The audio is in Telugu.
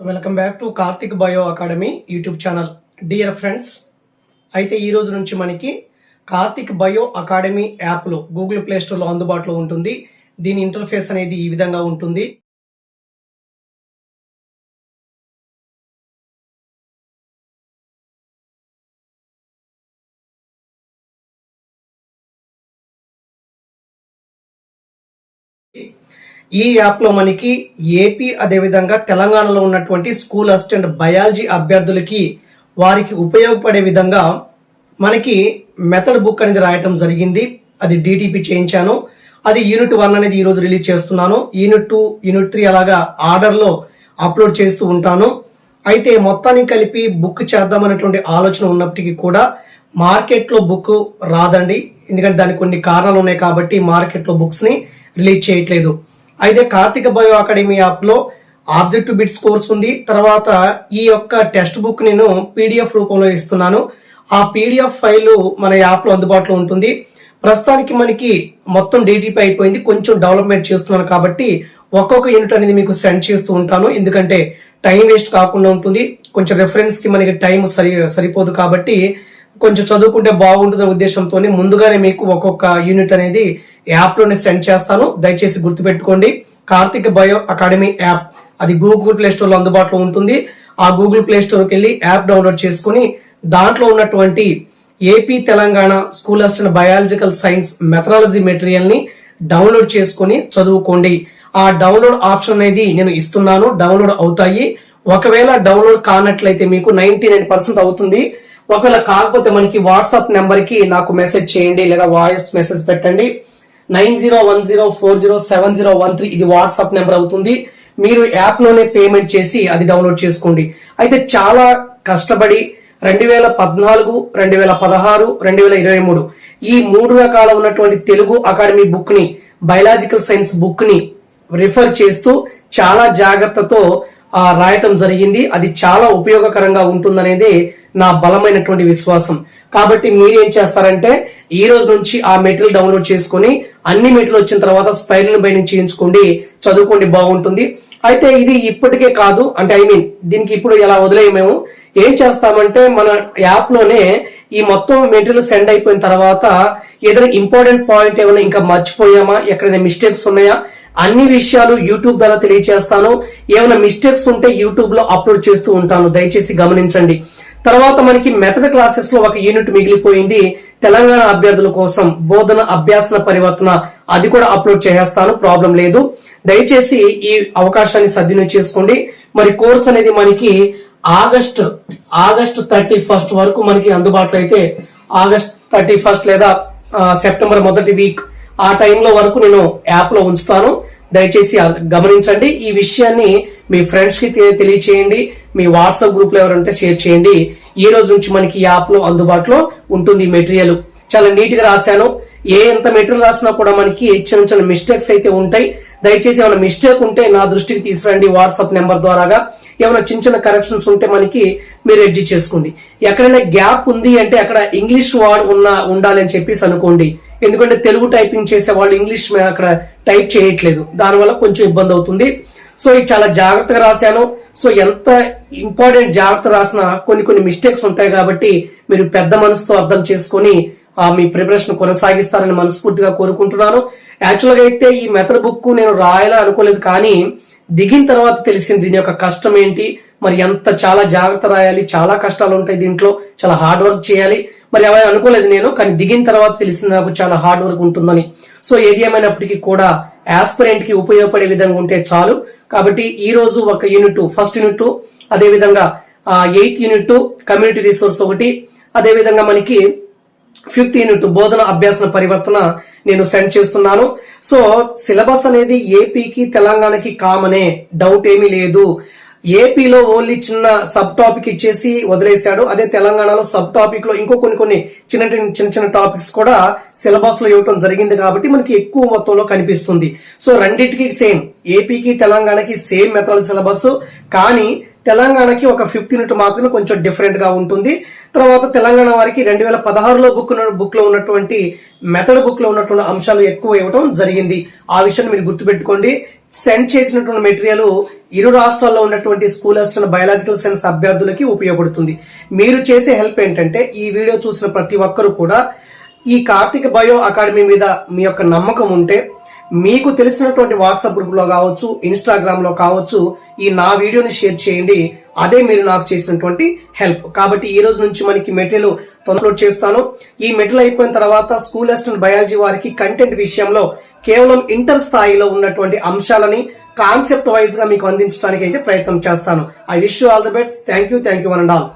Welcome back to Karthik bio academy YouTube channel dear friends అయితే ఈ రోజు నుంచి మనకి కార్తిక్ బయో అకాడమీ యాప్లో గూగుల్ ప్లే స్టోర్లో అందుబాటులో ఉంటుంది. దీని ఇంటర్ఫేస్ అనేది ఈ విధంగా ఉంటుంది. ఈ యాప్లో మనకి ఏపీ అదేవిధంగా తెలంగాణలో ఉన్నటువంటి స్కూల్ అసిస్టెంట్ బయాలజీ అభ్యర్థులకి వారికి ఉపయోగపడే విధంగా మనకి మెథడ్ బుక్ అనేది రాయటం జరిగింది. అది డిటిపి చేయించాను. అది యూనిట్ వన్ అనేది ఈరోజు రిలీజ్ చేస్తున్నాను. యూనిట్ టూ యూనిట్ త్రీ అలాగా ఆర్డర్లో అప్లోడ్ చేస్తూ ఉంటాను. అయితే మొత్తానికి కలిపి బుక్ చేద్దామనేటువంటి ఆలోచన ఉన్నప్పటికీ కూడా మార్కెట్లో బుక్ రాదండి. ఎందుకంటే దానికి కొన్ని కారణాలు ఉన్నాయి కాబట్టి మార్కెట్లో బుక్స్ని రిలీజ్ చేయట్లేదు. అయితే కార్తిక బయో అకాడమీ యాప్లో ఆబ్జెక్టివ్ బిట్స్ కోర్స్ ఉంది. తర్వాత ఈ యొక్క టెక్స్ట్ బుక్ నేను పీడిఎఫ్ రూపంలో ఇస్తున్నాను. ఆ పీడిఎఫ్ ఫైల్ మన యాప్లో అందుబాటులో ఉంటుంది. ప్రస్తుతానికి మనకి మొత్తం డీటీపీ అయిపోయింది. కొంచెం డెవలప్మెంట్ చేస్తున్నాను కాబట్టి ఒక్కొక్క యూనిట్ అనేది మీకు సెండ్ చేస్తూ ఉంటాను. ఎందుకంటే టైం వేస్ట్ కాకుండా ఉంటుంది. కొంచెం రెఫరెన్స్కి మనకి టైం సరి సరిపోదు కాబట్టి కొంచెం చదువుకుంటే బాగుంటుందనే ఉద్దేశంతో ముందుగానే మీకు ఒక్కొక్క యూనిట్ అనేది యాప్లోనే సెండ్ చేస్తాను. దయచేసి గుర్తుపెట్టుకోండి. Karthik bio academy app. అది గూగుల్ ప్లే స్టోర్లో అందుబాటులో ఉంటుంది. ఆ గూగుల్ ప్లే స్టోర్కి వెళ్ళి యాప్ డౌన్లోడ్ చేసుకుని దాంట్లో ఉన్నటువంటి AP Telangana school assistant biological science methodology మెటీరియల్ని డౌన్లోడ్ చేసుకుని చదువుకోండి. ఆ డౌన్లోడ్ ఆప్షన్ అనేది నేను ఇస్తున్నాను. డౌన్లోడ్ అవుతాయి. ఒకవేళ డౌన్లోడ్ కానట్లయితే మీకు నైన్టీ నైన్ పర్సెంట్ అవుతుంది. ఒకవేళ కాకపోతే మనకి వాట్సాప్ నెంబర్కి నాకు మెసేజ్ చేయండి లేదా వాయిస్ మెసేజ్ పెట్టండి. Nine zero one zero four zero seven zero one three ఇది వాట్సాప్ నెంబర్ అవుతుంది. మీరు యాప్లోనే పేమెంట్ చేసి అది డౌన్లోడ్ చేసుకోండి. అయితే చాలా కష్టపడి రెండు వేల పద్నాలుగు రెండు వేల పదహారు రెండు వేల ఇరవై మూడు ఈ మూడు రకాల ఉన్నటువంటి తెలుగు అకాడమీ బుక్ని బయలాజికల్ సైన్స్ బుక్ని రిఫర్ చేస్తూ చాలా జాగ్రత్తతో రాయటం జరిగింది. అది చాలా ఉపయోగకరంగా ఉంటుందనేది నా బలమైనటువంటి విశ్వాసం. కాబట్టి మీరేం చేస్తారంటే ఈ రోజు నుంచి ఆ మెటీరియల్ డౌన్లోడ్ చేసుకొని అన్ని మెటీరియల్ వచ్చిన తర్వాత స్పైరల్ బైండింగ్ చేయించుకోండి చదువుకోండి బాగుంటుంది. అయితే ఇది ఇప్పటికే కాదు అంటే ఐ మీన్ దీనికి ఇప్పుడు ఎలా వదిలేయమేము ఏం చేస్తామంటే మన యాప్లోనే ఈ మొత్తం మెటీరియల్ సెండ్ అయిపోయిన తర్వాత ఏదైనా ఇంపార్టెంట్ పాయింట్ ఏమైనా ఇంకా మర్చిపోయామా? ఎక్కడైనా మిస్టేక్స్ ఉన్నాయా? అన్ని విషయాలు యూట్యూబ్ ద్వారా తెలియజేస్తాను ఏమైనా మిస్టేక్స్ ఉంటే యూట్యూబ్లో అప్లోడ్ చేస్తూ ఉంటాను. దయచేసి గమనించండి. తర్వాత మనకి మెథడ్ క్లాసెస్లో ఒక యూనిట్ మిగిలిపోయింది. తెలంగాణ అభ్యర్థుల కోసం బోధన అభ్యాసన పరివర్తన అది కూడా అప్లోడ్ చేసేస్తాను ప్రాబ్లం లేదు. దయచేసి ఈ అవకాశాన్ని సద్వినియోగం చేసుకోండి. మరి కోర్స్ అనేది మనకి ఆగస్ట్ ఆగస్ట్ థర్టీ ఫస్ట్ వరకు మనకి అందుబాటులో అయితే ఆగస్ట్ థర్టీ ఫస్ట్ లేదా సెప్టెంబర్ మొదటి వీక్ ఆ టైంలో వరకు నేను యాప్లో ఉంచుతాను. దయచేసి గమనించండి. ఈ విషయాన్ని మీ ఫ్రెండ్స్కి తెలియచేయండి. మీ వాట్సాప్ గ్రూప్లో ఎవరంటే షేర్ చేయండి. ఈ రోజు నుంచి మనకి యాప్లో అందుబాటులో ఉంటుంది ఈ మెటీరియల్ చాలా నీట్గా రాశాను. ఏ ఎంత మెటీరియల్ రాసినా కూడా మనకి చిన్న చిన్న మిస్టేక్స్ అయితే ఉంటాయి. దయచేసి ఏమైనా మిస్టేక్ ఉంటే నా దృష్టికి తీసుకురండి వాట్సాప్ నెంబర్ ద్వారాగా. ఏమైనా చిన్న చిన్న కరెక్షన్స్ ఉంటే మనకి మీరు ఎడ్జిట్ చేసుకోండి. ఎక్కడైనా గ్యాప్ ఉంది అంటే అక్కడ ఇంగ్లీష్ వర్డ్ ఉన్న ఉండాలి అని చెప్పేసి అనుకోండి. ఎందుకంటే తెలుగు టైపింగ్ చేసే వాళ్ళు ఇంగ్లీష్ మీద అక్కడ టైప్ చేయట్లేదు. దానివల్ల కొంచెం ఇబ్బంది అవుతుంది. సో ఇది చాలా జాగ్రత్తగా రాశాను. సో ఎంత ఇంపార్టెంట్ జాగ్రత్త రాసినా కొన్ని కొన్ని మిస్టేక్స్ ఉంటాయి కాబట్టి మీరు పెద్ద మనసుతో అర్థం చేసుకొని ఆ, మీ ప్రిపరేషన్ కొనసాగిస్తారని మనస్ఫూర్తిగా కోరుకుంటున్నాను. యాక్చువల్గా అయితే ఈ మెథడ్ బుక్ నేను రాయాలా అనుకోలేదు కానీ దిగిన తర్వాత తెలిసింది దీని యొక్క కష్టం ఏంటి మరి ఎంత చాలా జాగ్రత్త రాయాలి చాలా కష్టాలు ఉంటాయి దీంట్లో చాలా హార్డ్ వర్క్ చేయాలి. మరి ఎవరు అనుకోలేదు నేను కానీ దిగిన తర్వాత తెలిసింది నాకు చాలా హార్డ్ వర్క్ ఉంటుందని. సో ఏది ఏమైనప్పటికీ కూడా యాస్పిరెంట్కి ఉపయోగపడే విధంగా ఉంటే చాలు. కాబట్టి ఈ రోజు ఒక యూనిట్ ఫస్ట్ యూనిట్ అదే విధంగా ఎయిత్ యూనిట్ కమ్యూనిటీ రిసోర్స్ ఒకటి అదే విధంగా మనకి ఫిఫ్త్ యూనిట్ బోధన అభ్యాసన పరివర్తన నేను సెండ్ చేస్తున్నాను. సో సిలబస్ అనేది ఏపీకి తెలంగాణకి కామనే డౌట్ ఏమీ లేదు. ఏపీలో ఓన్లీ చిన్న సబ్ టాపిక్ ఇచ్చేసి వదిలేశాడు. అదే తెలంగాణలో సబ్ టాపిక్లో ఇంకో కొన్ని కొన్ని చిన్న చిన్న చిన్న టాపిక్స్ కూడా సిలబస్లో ఇవ్వటం జరిగింది కాబట్టి మనకి ఎక్కువ మొత్తంలో కనిపిస్తుంది. సో రెండింటికి సేమ్. ఏపీకి తెలంగాణకి సేమ్ మెథడ్ సిలబస్. కానీ తెలంగాణకి ఒక ఫిఫ్త్ యూనిట్ మాత్రమే కొంచెం డిఫరెంట్గా ఉంటుంది. తర్వాత తెలంగాణ వారికి రెండు వేల పదహారులో బుక్ బుక్లో ఉన్నటువంటి మెథడ్ బుక్లో ఉన్నటువంటి అంశాలు ఎక్కువ ఇవ్వడం జరిగింది. ఆ విషయాన్ని మీరు గుర్తుపెట్టుకోండి. సెండ్ చేసినటువంటి మెటీరియల్ ఇరు రాష్ట్రాల్లో ఉన్నటువంటి స్కూల్ అసిస్టెంట్ బయాలజికల్ సైన్స్ అభ్యర్థులకి ఉపయోగపడుతుంది. మీరు చేసే హెల్ప్ ఏంటంటే ఈ వీడియో చూసిన ప్రతి ఒక్కరు కూడా ఈ కార్తీక బయో అకాడమీ మీద మీ యొక్క నమ్మకం ఉంటే మీకు తెలిసినటువంటి వాట్సాప్ గ్రూప్లో కావచ్చు ఇన్స్టాగ్రామ్లో కావచ్చు ఈ నా వీడియోని షేర్ చేయండి. అదే మీరు నాకు చేసినటువంటి హెల్ప్. కాబట్టి ఈ రోజు నుంచి మనకి మెటీరియల్ తొందరలో చేస్తాను. ఈ మెటీరియల్ అయిపోయిన తర్వాత స్కూల్ అసిస్టెంట్ బయాలజీ వారికి కంటెంట్ విషయంలో కేవలం ఇంటర్ స్థాయిలో ఉన్నటువంటి అంశాలని కాన్సెప్ట్ వైజ్గా మీకు అందించడానికి అయితే ప్రయత్నం చేస్తాను. I wish all the best thank you thank you one and all